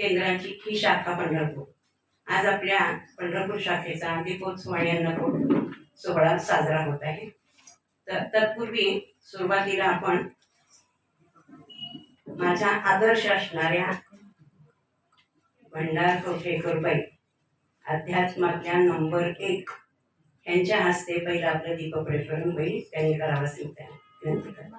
केंद्राची ही शाखा पंढरपूर. आज आपल्या पंढरपूर शाखेचा दीपोत्सव आणि अन्नपूर सोहळा साजरा होत आहे. तर तत्पूर्वी सुरुवातीला आपण माझ्या आदर्श असणाऱ्या भंडार कवठेकरबाई अध्यात्मातल्या नंबर एक यांच्या हस्ते पहिला आपलं दीपक प्रज्वलन होईल. त्यांनी करावं असेल त्या विनंती करा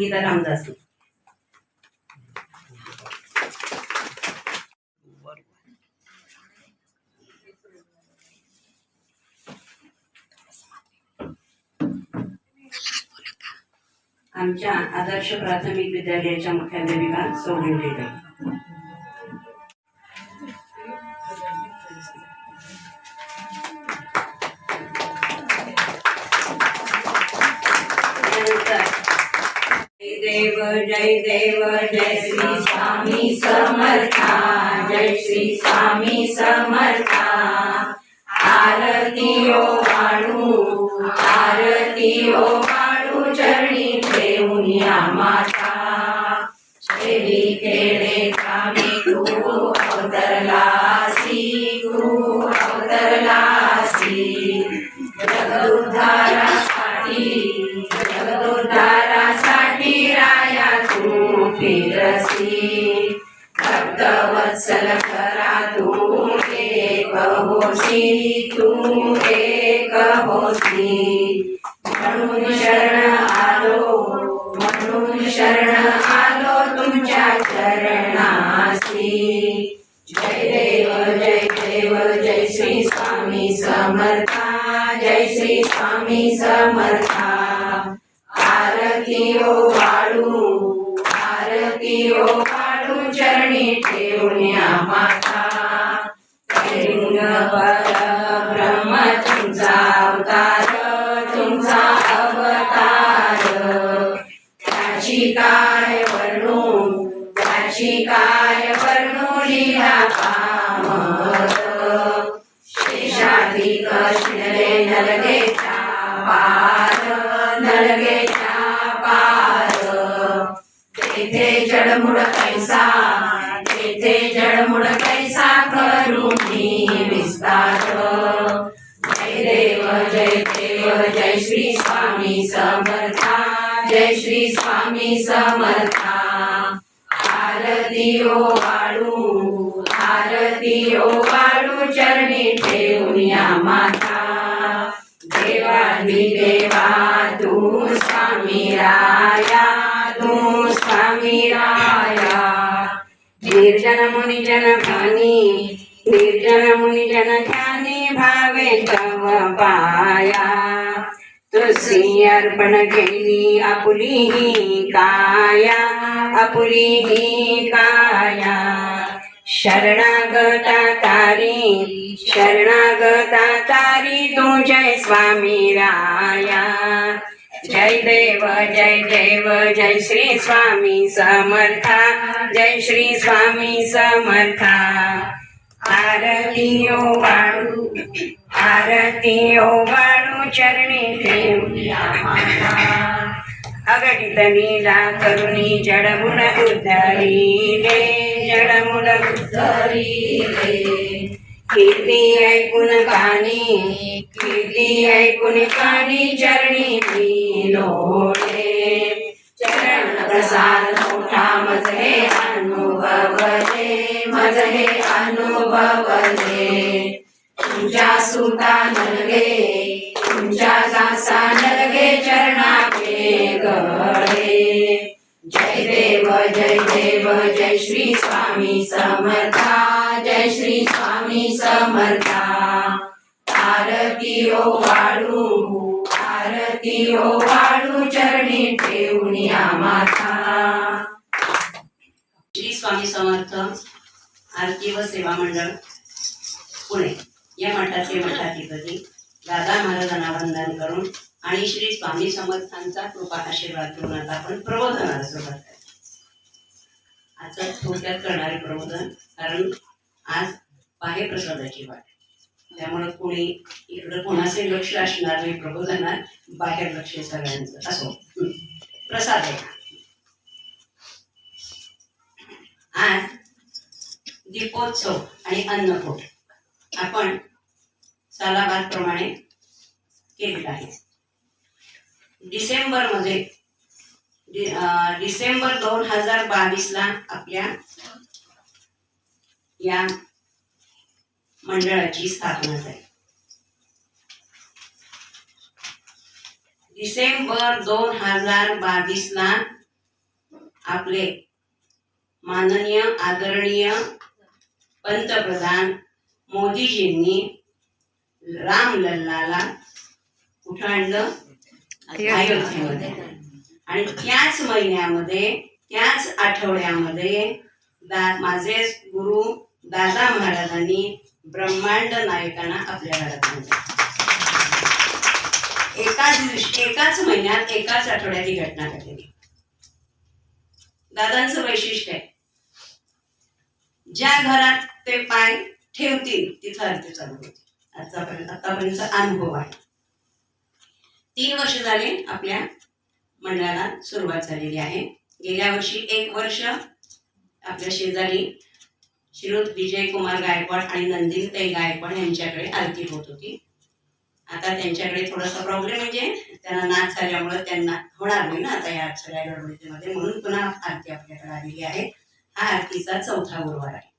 संगीता रामदास. आमच्या आदर्श प्राथमिक विद्यालयाच्या मुख्याध्यापिका सौलिंगेकर जय देव जय श्री स्वामी समर्था जय श्री स्वामी समर्था आरती ओ वाळू आरती ओ वाळू चरणी जय देव जय देव जय श्री स्वामी समर्था जय श्री स्वामी समर्था। आरतीओ वाळू आरतीओ वाळू चरणी ठेवण्या माता पार पार. तेथे जडमुड कैसा तेथे जडमुड कैसा करुणी विस्तार. जय देव जय देव जय श्री स्वामी समर्था जय श्री स्वामी समर्था. आरती ओ वाळू आरती ओ वाळू चरणी ठेवून या माता देवादी देवा तू स्वामी राया तू स्वामी राया निर्जन मुनिजन ज्ञानी निर्जन मुनिजन भावे तव पाया. तुलसी अर्पण केली आपुली ही काया आपुली ही काया. शरणागता तारी शरणागता तारी तू जय स्वामी राया. जय देव जय देव जय श्री स्वामी समर्था जय श्री स्वामी समर्था. आरती ओ वाळू आरती ओ चरणी ठेवूया माता. अगणित लीला करुणी जडमुड जडमुड कीर्ती ऐकून काणी कीर्ती ऐकून काणी चरणी मी लोळे चरण प्रसाद मोठा मजले अनुभवले मजले अनुभवले तुमच्या सुता नलगे तुमच्या जासा नलगे चरणा गळे. जय देव जय देव जय श्री स्वामी समर्था जय श्री स्वामी समर्था. आरती ओ वाळू आरती ओ वाळू चरणी ठेवूया माथा श्री स्वामी समर्थ आरती व सेवा मंडळ पुणे. या मठाचे मठाधिपती दादा महाराजांना वंदन करून आणि श्री स्वामी समर्थांचा कृपा आशीर्वाद घेऊन आता आपण प्रबोधनाला सुरुवात करायची आता थोडक्यात करणारे प्रबोधन कारण आज बाहेर प्रसादाची वाट. त्यामुळे कोणी इकडं कोणाचे लक्ष असणार नाही प्रबोधनात बाहेर लक्ष सगळ्यांचं. असो. प्रसाद आहे. आज दीपोत्सव आणि अन्नकूट आपण सालाबाद प्रमाणे केलेला आहे. डिसेंबरमध्ये डिसेंबर दोन हजार बावीसला आपल्या या मंडळाची स्थापना झाली. डिसेंबर दोन हजार बावीसला आपले माननीय आदरणीय पंतप्रधान मोदीजींनी रामलल्लाला कुठं आणलं अयोध्येमध्ये आणि त्याच महिन्यामध्ये त्याच आठवड्यामध्ये दा माझे गुरु दादा महाराजांनी ब्रह्मांड नायकांना आपल्या घरात आणलं. एकाच दिवशी एकाच महिन्यात एकाच आठवड्यात ही घटना घडलेली. दादांचं वैशिष्ट्य आहे. ज्या घरात ते पाय ठेवतील तिथं अर्थ चालू होते. आतापर्यंत आतापर्यंत अनुभव आहे. तीन वर्ष झाले आपल्या मंडळाला सुरुवात झालेली आहे. गेल्या वर्षी एक वर्ष आपल्या शेजारी श्रीयुत विजय कुमार गायकवाड आणि नंदिनताई गायकवाड यांच्याकडे आरती होत होती. आता त्यांच्याकडे थोडासा प्रॉब्लेम म्हणजे त्यांना नाच झाल्यामुळे त्यांना होणार नाही ना आता या सगळ्या गडबडीमध्ये म्हणून पुन्हा आरती आपल्याकडे आलेली आहे. हा आरतीचा चौथा गुरुवार आहे.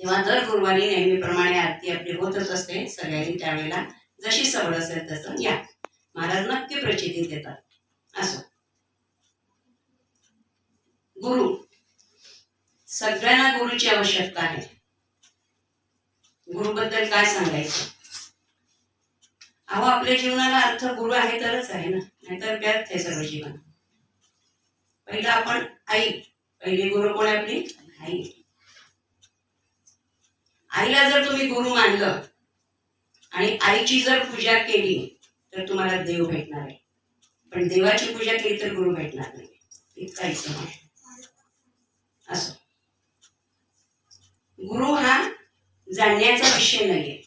तेव्हा दर गुरुवारी नेहमीप्रमाणे आरती आपली होतच असते. सगळ्यांनी त्यावेळेला जशी सवड असेल तसं या. महाराज नक्की प्रचिती देतात. असो. गुरु. सगळ्यांना गुरुची आवश्यकता आहे. गुरुबद्दल काय सांगायचं? अहो आपल्या जीवनाला अर्थ गुरु आहे तरच आहे ना? नाहीतर व्यर्थ आहे सर्व जीवन? पहिलं आपण आई. पहिली गुरु कोण आपली? आई. आईला जर तुम्ही गुरु मानलं आणि आईची जर पूजा केली तर तुम्हाला देव भेटणार आहे. पण देवाची पूजा केली तर गुरु भेटणार नाही. इतकाही हिस्सा असो. गुरु हा जाणण्याचा विषय नाही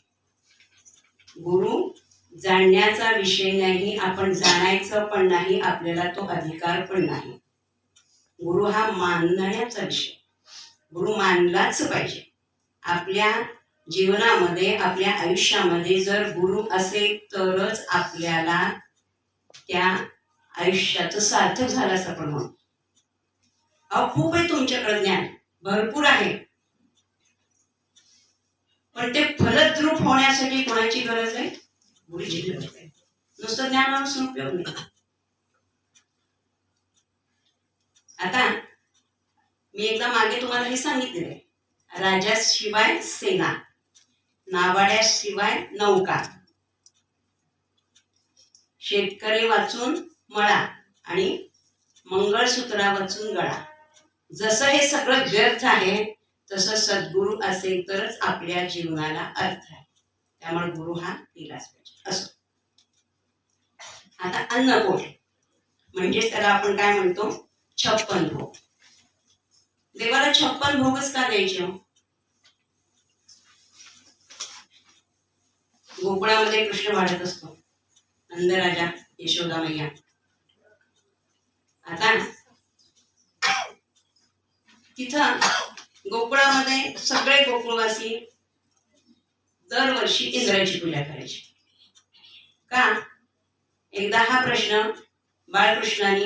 गुरु जाणण्याचा विषय नाही आपण जाणायचं पण नाही आपल्याला तो अधिकार पण नाही. गुरु हा मानण्याचा विषय. गुरु मानलाच पाहिजे. आपल्या जीवनामध्ये आपल्या आयुष्यामध्ये जर गुरु असेल तरच आपल्याला त्या आयुष्याचं सार्थक झालं असं आपण म्हणू अहो खूप आहे तुमच्याकडे ज्ञान. भरपूर आहे. पण ते फलद्रूप होण्यासाठी कोणाची गरज आहे? गुरुची गरज आहे. नुसतं ज्ञान असून उपयोग नाही. आता मी एकदा मागे तुम्हाला हे सांगितले राजाशिवाय सेना. नावाड्याशिवाय नौका. शेतकरी वाचून मळा आणि मंगळसूत्रा वाचून गळा. जसं हे सगळं व्यर्थ आहे तसं सद्गुरु असेल तरच आपल्या जीवनाला अर्थ आहे. त्यामुळे गुरु हा केलाच पाहिजे. असो. आता अन्नकोट म्हणजेच त्याला आपण काय म्हणतो? छप्पन भोग. देवाला छप्पन भोगच का द्यायचे हो? गोकुळामध्ये कृष्ण वाढत असतो. नंदराजा यशोदा मैया. आता तिथं गोकुळामध्ये सगळे गोकुळवासी दरवर्षी इंद्राची पूजा करायची. का? एकदा हा प्रश्न बाळकृष्णाने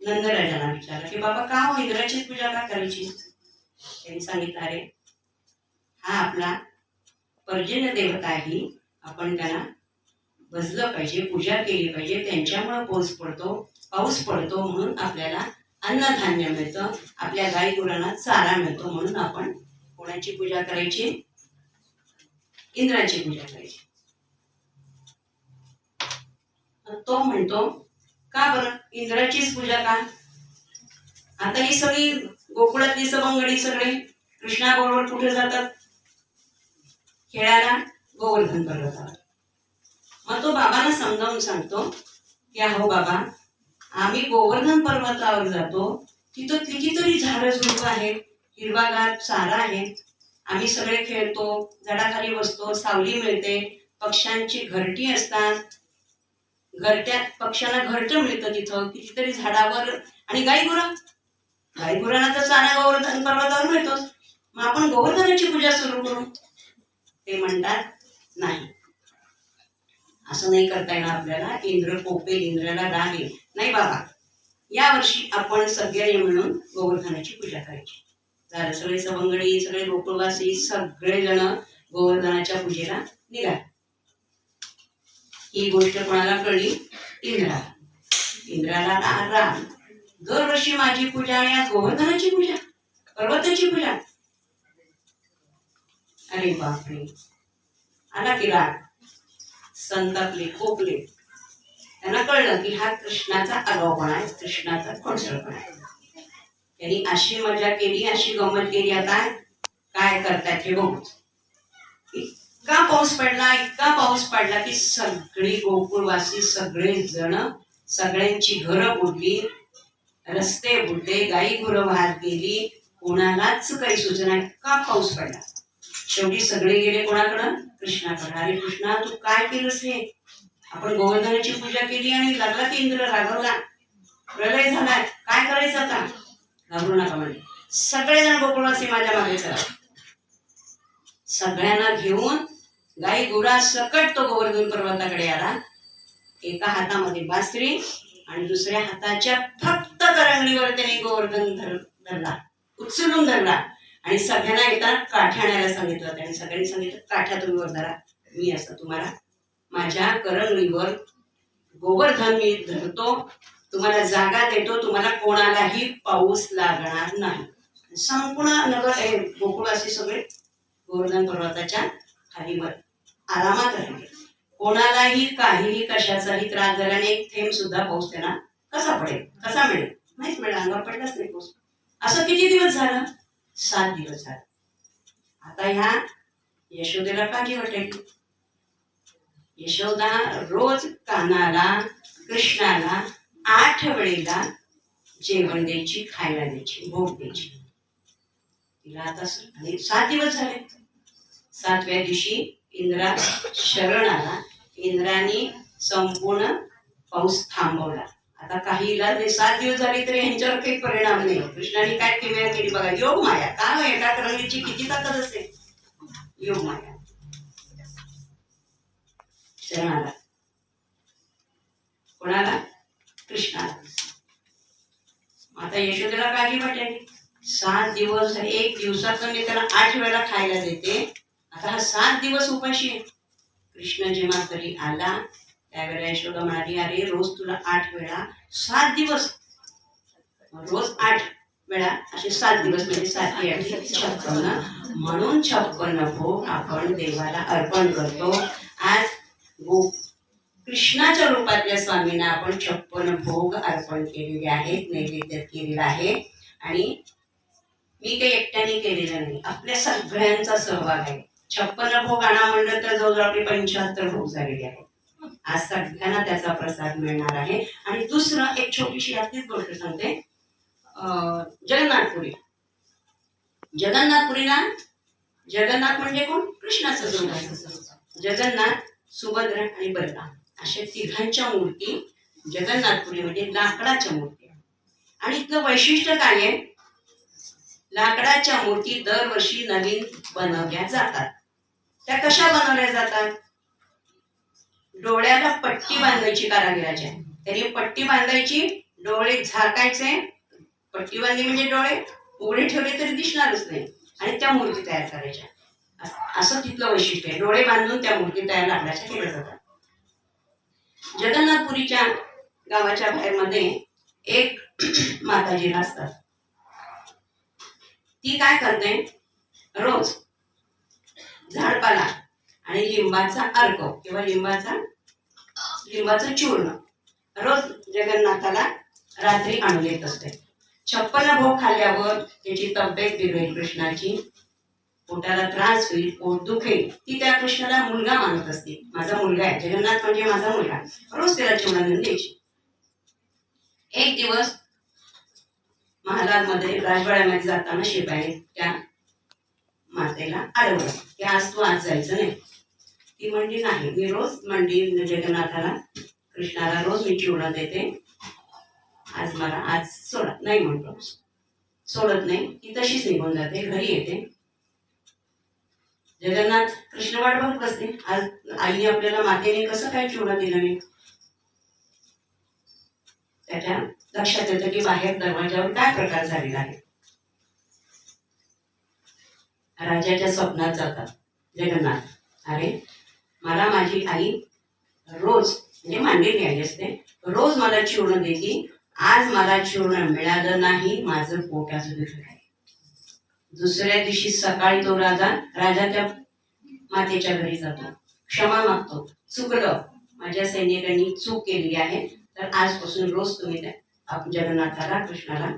नंदराजाला विचारला की बाबा का हो इंद्राची पूजा का करायची? त्यांनी सांगितलं अरे हा आपला पर्जन्य देवता आहे आपण त्याला भजलं पाहिजे पूजा केली पाहिजे त्यांच्यामुळे पाऊस पडतो पाऊस पडतो म्हणून आपल्याला अन्नधान्य मिळतं आपल्या गाई गुरांना चारा मिळतो म्हणून आपण कोणाची पूजा करायची? इंद्राची पूजा करायची. तो म्हणतो का बरं? इंद्राचीच पूजा का? आता ही सगळी गोकुळातली सबंगडी सगळे कृष्णाबरोबर कुठे जातात? खेळायला? गोवर्धन पर्वतावर मग तो बाबांना समजावून सांगतो की अहो बाबा आम्ही गोवर्धन पर्वतावर जातो. तिथं कितीतरी झाडं झुडप आहेत हिरवागार चारा आहे. आम्ही सगळे खेळतो झाडाखाली बसतो सावली मिळते पक्ष्यांची घरटी असतात. घरट्यात पक्ष्यांना घरटं मिळतं तिथं कितीतरी झाडावर आणि गाई गुरं गाई गुरांना तर चारा गोवर्धन पर्वतावर मिळतोच. मग आपण गोवर्धनाची पूजा सुरू करू. ते म्हणतात नाही. असं नाही करता येणार आपल्याला. इंद्र कोपेल इंद्राला राग येईल. नाही बाबा. या वर्षी आपण सगळे म्हणून गोवर्धनाची पूजा करायची. तर सगळे सवंगडी सगळे गोकुळवासी सगळेजण गोवर्धनाच्या पूजेला निघाले. ही गोष्ट कोणाला कळली? इंद्रा इंद्राला रा- राग. दरवर्षी माझी पूजा आणि आज गोवर्धनाची पूजा पर्वताची पूजा. अरे बापरे. आला की राग संतापले खोकले. त्यांना कळलं की हा कृष्णाचा आगाऊपणा आहे कृष्णाचा खोडसळपणा आहे. त्यांनी अशी मजा केली अशी गंमत केली आता काय करतात हे बघू. इतका पाऊस पडला इतका पाऊस पडला की सगळी गोकुळवासी सगळे जण सगळ्यांची घरं बुडली रस्ते बुडले गाई गुरं वाहत गेली कोणालाच काही सूचना इतका पाऊस पडला. शेवटी सगळे गेले कोणाकडं? कृष्णाकडं. अरे कृष्णा तू काय केलंस हे? आपण गोवर्धनाची पूजा केली आणि लागला की इंद्र रागवला प्रलय झालाय काय करायचं आता? घाबरू नका म्हणजे सगळेजण गोकुळवासी माझ्या मागे चला. सगळ्यांना घेऊन गाई गुरा सकट तो गोवर्धन पर्वताकडे आला. एका हातामध्ये बासरी आणि दुसऱ्या हाताच्या फक्त करंगणीवर त्याने गोवर्धन धर धरला. उचलून धरला. आणि सगळ्यांना येताना काठ्या आणायला सांगितलं त्याने सगळ्यांनी सांगितलं काठ्या तुम्ही वर धरा मी असं तुम्हाला माझ्या करंगळीवर गोवर्धन मी धरतो. तुम्हाला जागा देतो. तुम्हाला कोणालाही पाऊस लागणार नाही. संपूर्ण नगर हे गोकुळासी सगळे गोवर्धन पर्वताच्या खालीवर आरामात राहिले. कोणालाही काहीही कशाचाही त्रास झाला एक थेंब सुद्धा पाऊस त्यांना कसा पडेल? कसा मिळेल? नाहीच मिळेल अंगावर पडलाच नाही पाऊस. असं किती दिवस झालं? सात दिवस झाले. आता ह्या यशोदेला पाठी वाटेल यशोदा रोज कानाला कृष्णाला आठ वेळेला जेवण द्यायची खायला द्यायची भोग द्यायची. तिला आता आणि सात दिवस झाले. सातव्या दिवशी इंद्रा शरण आला इंद्राने संपूर्ण पाऊस थांबवला. आता काही इलाज नाही सात दिवस झाले तरी यांच्यावर काही परिणाम नाही कृष्णाने काय किमया केली बघा. योग माया काय एका करंगीची किती ताकद असते योग माया. शरणाला. कोणाला? कृष्णाला. आता यशोदेला काळजी वाटेल? सात दिवस एक दिवसाचं मी त्याला आठ वेळा खायला देते. आता हा सात दिवस उपाशी आहे. कृष्ण जेव्हा तरी आला त्यावेळेला यशोदा म्हणाली अरे रोज तुला आठ वेळा सात दिवस रोज आठ वेळा असे सात दिवस म्हणजे सात हे छप्पन्न. म्हणून छप्पन्न भोग आपण देवाला अर्पण करतो. आज गो कृष्णाच्या रूपातल्या स्वामींना आपण छप्पन भोग अर्पण केलेले आहेत नैवेद्य केलेला आहे. आणि मी काही एकट्याने केलेलं नाही आपल्या सगळ्यांचा सहभाग आहे. छप्पन भोग आणा म्हणलं तर जवळजवळ आपले पंच्याहत्तर भोग झालेले आहेत. आज सगळ्यांना त्याचा प्रसाद मिळणार आहे. आणि दुसरं एक छोटीशी यातलीच गोष्ट सांगते. जगन्नाथपुरी. जगन्नाथपुरीला जगन्नाथ म्हणजे कोण? कृष्णाचं जोड जगन्नाथ सुभद्रा आणि बलराम अशा तिघांच्या मूर्ती जगन्नाथपुरीमध्ये लाकडाच्या मूर्ती आणि इथलं वैशिष्ट्य काय आहे? लाकडाच्या मूर्ती दरवर्षी नवीन बनवल्या जातात. त्या कशा बनवल्या जातात? डोळ्याला पट्टी बांधायची कारागिराच्या. त्यांनी पट्टी बांधायची डोळे झाकायचे. पट्टी बांधली म्हणजे डोळे उघडे ठेवले तरी दिसणारच नाही. आणि त्या मूर्ती तयार करायच्या. असं तिथलं वैशिष्ट्य आहे. डोळे बांधून त्या मूर्ती तयार लाकडाच्या केल्या जातात जगन्नाथपुरीच्या गावाच्या बाहेरमध्ये एक माताजी असतात ती काय करते? रोज झाडपाला आणि लिंबाचा अर्क किंवा लिंबाचा लिंबाचं चूर्ण. रोज जगन्नाथाला रात्री आणून देत असते. छप्पन भोग खाल्ल्यावर त्याची तब्येत बिघडेल कृष्णाची. पोटाला त्रास होईल पोट दुखेल. ती त्या कृष्णाला मुलगा मानत असते. माझा मुलगा आहे. जगन्नाथ म्हणजे माझा मुलगा. रोज त्याला चिवडानंद द्यायची. एक दिवस महालामध्ये राजवाड्यामध्ये जाताना शिपाई त्या मातेला अडवलं. की आज तू आज जायचं नाही. ती म्हणजे नाही. मी रोज म्हणली जगन्नाथाला कृष्णाला रोज मी चिवडा देते. आज मला आज सोडत नाही म्हणतो. सोडत नाही. ती तशीच निघून जाते घरी येते. जगन्नाथ कृष्ण वाट बघत बसते. आज आईने आपल्याला मातेने कसं काय चिवडा दिला नाही त्याच्या लक्षात येतं की बाहेर दरवाजावर काय प्रकार झालेला आहे. राजाच्या स्वप्नात जातात जगन्नाथ. अरे मला माझी आई रोज म्हणजे मांडलेली आई असते रोज मला चिवडं देते आज मला चिवडं मिळालं नाही माझं पोटाचं दुखत आहे. दुसऱ्या दिवशी सकाळी तो राजा राजाच्या मातेच्या घरी जातो. क्षमा मागतो. चुकलं. माझ्या सैनिकांनी चूक केली आहे तर आजपासून रोज तुम्ही जगन्नाथाला कृष्णाला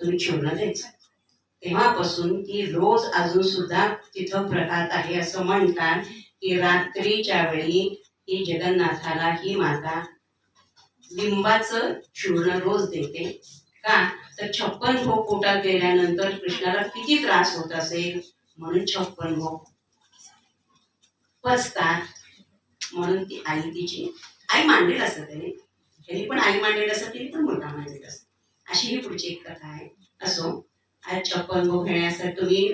तुम्ही चिवडं द्यायचं. तेव्हापासून ती रोज अजून सुद्धा तिथं प्रघात आहे असं म्हणतात की रात्रीच्या वेळी ही जगन्नाथाला ही माता लिंबाचं चूर्ण रोज देते. का? तर छप्पन भोग पोटात गेल्यानंतर कृष्णाला किती त्रास होत असेल? म्हणून छप्पन भोग. पचतात. म्हणून ती आई तिची आई मांडेल असं त्याने त्यांनी पण आई मांडेल असं तिने पण मुलगा मांडेल असत अशी ही पुढची एक कथा आहे. असो आज छप्पन भोग घेण्यासाठी तुम्ही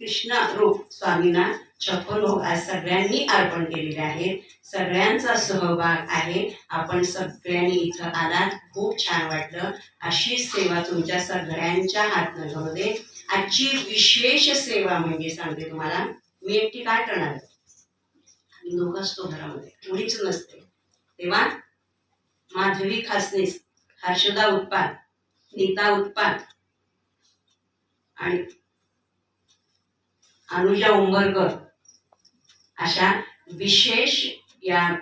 कृष्ण रूप स्वामींना छप्पन आज सगळ्यांनी अर्पण केलेले आहेत सगळ्यांचा सहभाग आहे. आपण सगळ्यांनी इथं आलात. खूप छान वाटलं. अशी सेवा तुमच्या सगळ्यांच्या हातनं घडू दे. आजची विशेष सेवा म्हणजे सांगते तुम्हाला मी एकटी काय करणार? आहे? आम्ही दोघं असतो घरामध्ये. कोणीच नसते. तेव्हा माधवी खासनीस हर्षदा उत्पाद नीता उत्पाद आणि अनुजा उंबरकर. अशा विशेष या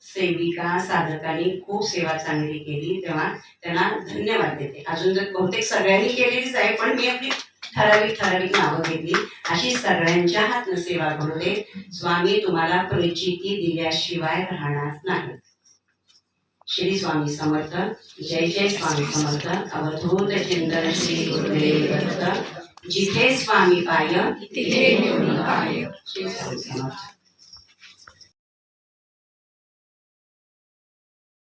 सेविका साधकांनी खूप सेवा चांगली केली. तेव्हा त्यांना धन्यवाद देते. अजून जर बहुतेक सगळ्यांनी केलेलीच आहे पण मी आपली ठराविक ठराविक नावं घेतली. अशी सगळ्यांच्या हातनं सेवा करू दे. स्वामी तुम्हाला परिचिती दिल्याशिवाय राहणार नाही. श्री स्वामी समर्थ. जय जय स्वामी समर्थ. अवधूत चिंतन श्री गुरुदेव दत्त जिथे स्वामी पाय तिथे